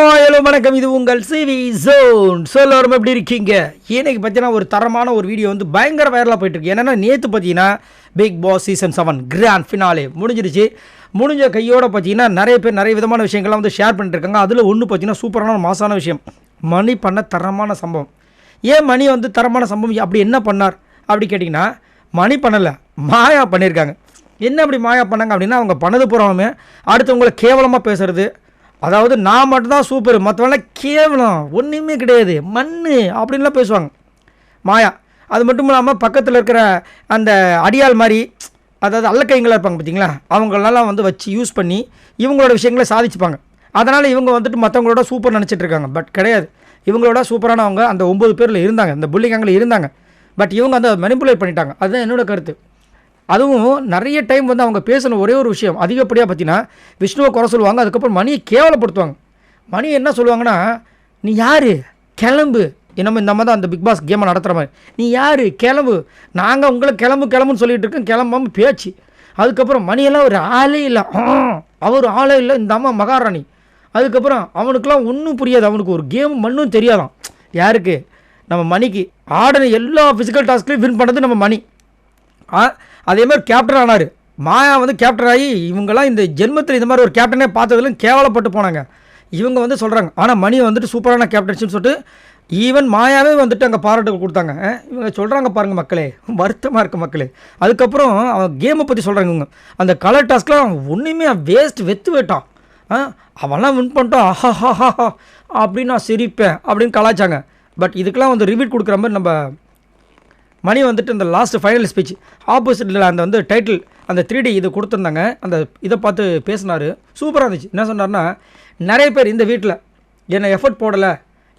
Hello வணக்கம். இது உங்கள் சிவி ஜோன். ஸோ எல்லாரும் எப்படி இருக்கீங்க? இன்னைக்கு பார்த்தீங்கன்னா ஒரு தரமான ஒரு வீடியோ வந்து பயங்கர வைரலாக போயிட்டு இருக்கு என்னன்னா நேற்று பார்த்தீங்கன்னா Bigg Boss season seven grand finale முடிஞ்சிருச்சு. முடிஞ்ச கையோட பார்த்தீங்கன்னா நிறைய பேர் நிறைய விதமான விஷயங்கள்லாம் வந்து ஷேர் பண்ணிட்டு இருக்காங்க அதில் ஒன்று பார்த்தீங்கன்னா சூப்பரான மாசான விஷயம். மணி பண்ண தரமான சம்பவம். ஏன் மணி வந்து தரமான சம்பவம்? அப்படி என்ன பண்ணார்? அப்படி கேட்டிங்கன்னா மணி பண்ணலை மாயா பண்ணியிருக்காங்க என்ன அப்படி மாயா பண்ணாங்க அப்படின்னா அவங்க பண்ணது பூராவுமே அடுத்தவங்களை கேவலமாக பேசுறது அதாவது நான் மட்டும்தான் சூப்பர் மற்றவங்களாம் கேவலம் ஒன்றுமே கிடையாது. மண் அப்படின்லாம் பேசுவாங்க. மாயா அது மட்டும் இல்லாமல் பக்கத்தில் இருக்கிற அந்த அடியால் மாதிரி அதாவது அல்லக்கைங்களாக இருப்பாங்க பார்த்தீங்களா அவங்களெல்லாம் வந்து வச்சு யூஸ் பண்ணி இவங்களோட விஷயங்களை சாதிச்சுப்பாங்க. அதனால் இவங்க வந்துட்டு மற்றவங்களோட சூப்பர் நினச்சிட்டு இருக்காங்க. பட் கிடையாது. இவங்களோட சூப்பரானவங்க அந்த ஒம்பது பேரில் இருந்தாங்க. இந்த புள்ளிங்காங்கில் இருந்தாங்க. பட் இவங்க அந்த மெனிப்புலேட் பண்ணிட்டாங்க. அதுதான் என்னோட கருத்து. அதுவும் நிறைய டைம் வந்து அவங்க பேசின ஒரே ஒரு விஷயம். அதிகப்படியாக பார்த்தீங்கன்னா விஷ்ணுவை குறை சொல்லுவாங்க அதுக்கப்புறம் மணியை கேவலப்படுத்துவாங்க. மணி என்ன சொல்லுவாங்கன்னா நீ யார்? கிளம்பு. நம்ம இந்த மாதிரி தான் அந்த பிக் பாஸ் கேமை நடத்துகிற மாதிரி. நீ யார்? கிளம்பு. நாங்கள் உங்களை கிளம்பு கிளம்புன்னு சொல்லிகிட்டு இருக்கோம் கிளம்பாம பேச்சு. அதுக்கப்புறம் மணியெல்லாம் ஒரு ஆளே இல்லை. ஆ, அவர் ஆளே இல்லை இந்த அம்மா மகாராணி. அதுக்கப்புறம் அவனுக்குலாம் ஒன்றும் புரியாது. அவனுக்கு ஒரு கேம் மண்ணும் தெரியாதான். யாருக்கு? நம்ம மணிக்கு. ஆடின எல்லா ஃபிசிக்கல் டாஸ்க்லையும் வின் பண்ணது நம்ம மணி. ஆ அதே மாதிரி கேப்டன் ஆனார். மாயா வந்து கேப்டன் ஆகி இவங்கெல்லாம் இந்த ஜென்மத்தில் இந்த மாதிரி ஒரு கேப்டனே பார்த்ததுலும் கேவலப்பட்டு போனாங்க. இவங்க வந்து சொல்கிறாங்க ஆனால் மணி வந்துட்டு சூப்பரான கேப்டன்ஸுன்னு சொல்லிட்டு ஈவன் மாயாவே வந்துட்டு அங்கே பாராட்டுகள் கொடுத்தாங்க. இவங்க சொல்கிறாங்க பாருங்கள் மக்களே வருத்தமாக இருக்கு மக்களே. அதுக்கப்புறம் அவன் கேமை பற்றி சொல்கிறாங்க இவங்க. அந்த கலர் டாஸ்க்லாம் ஒன்றுமே வேஸ்ட் வெத்து விட்டான் ஆ அவன்லாம் வின் பண்ணிட்டான். ஆஹா அப்படின்னு நான் சிரிப்பேன் அப்படின்னு கலாச்சாங்க பட் இதுக்கெல்லாம் வந்து ரிவீட் கொடுக்குற மாதிரி நம்ம மணி வந்துட்டு இந்த லாஸ்ட் ஃபைனல் ஸ்பீச் ஆப்போசிட்டில் அந்த வந்து டைட்டில் அந்த த்ரீ டி இது கொடுத்துருந்தாங்க. அந்த இதை பார்த்து பேசினார். சூப்பராக இருந்துச்சு. என்ன சொன்னார்னா நிறைய பேர் இந்த வீட்டில் என்னை எஃபர்ட் போடலை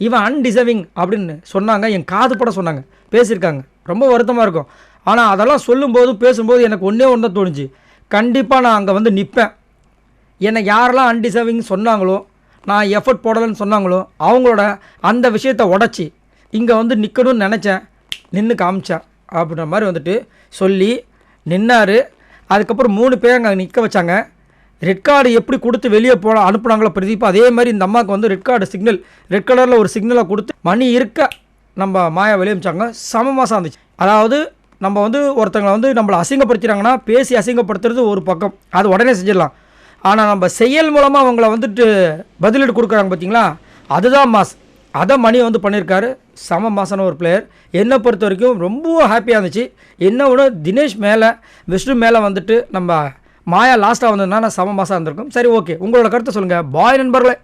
இவன் அன்டிசர்விங் அப்படின்னு சொன்னாங்க. என் காது பட சொன்னாங்க. பேசியிருக்காங்க. ரொம்ப வருத்தமாக இருக்கும். ஆனால் அதெல்லாம் சொல்லும்போது பேசும்போது எனக்கு ஒன்றே ஒன்று தான் தோணுச்சு. கண்டிப்பாக நான் அங்கே வந்து நிற்பேன் என்னை யாரெல்லாம் அன்டிசர்விங் சொன்னாங்களோ நான் எஃபர்ட் போடலைன்னு சொன்னாங்களோ அவங்களோட அந்த விஷயத்தை உடச்சி இங்கே வந்து நிற்கணும்னு நினச்சேன். நின்று காமிச்சா அப்படின்ற மாதிரி வந்துட்டு சொல்லி நின்னார். அதுக்கப்புறம் மூணு பேர் அங்கே நிற்க வச்சாங்க. ரெட் கார்டு எப்படி கொடுத்து வெளியே போன அனுப்புனாங்களோ பிரதீப் அதே மாதிரி இந்த அம்மாவுக்கு வந்து ரெட் கார்டு சிக்னல் ரெட் கலரில் ஒரு சிக்னலை கொடுத்து மணி இருக்க நம்ம மாயா வெளியே அமிச்சாங்க. சம மாதம் இருந்துச்சு அதாவது நம்ம வந்து ஒருத்தங்களை வந்து நம்மளை அசிங்கப்படுத்துறாங்கன்னா பேசி அசிங்கப்படுத்துறது ஒரு பக்கம். அது உடனே செஞ்சிடலாம். ஆனால் நம்ம செயல் மூலமாக அவங்கள வந்துட்டு பதிலீடு கொடுக்குறாங்க பார்த்தீங்களா அதுதான் மாஸ். அதை மணி வந்து பண்ணியிருக்காரு சம மாசான ஒரு பிளேயர் என்னை பொறுத்த வரைக்கும் ரொம்ப ஹாப்பியாக இருந்துச்சு. என்ன ஒன்று தினேஷ் மேலே விஷ்ணு மேலே வந்துட்டு நம்ம மாயா லாஸ்ட்டாக வந்ததுனால சம மாதம் இருந்திருக்கும். சரி ஓகே உங்களோட கருத்தை சொல்லுங்கள் பாய் நண்பர்களே.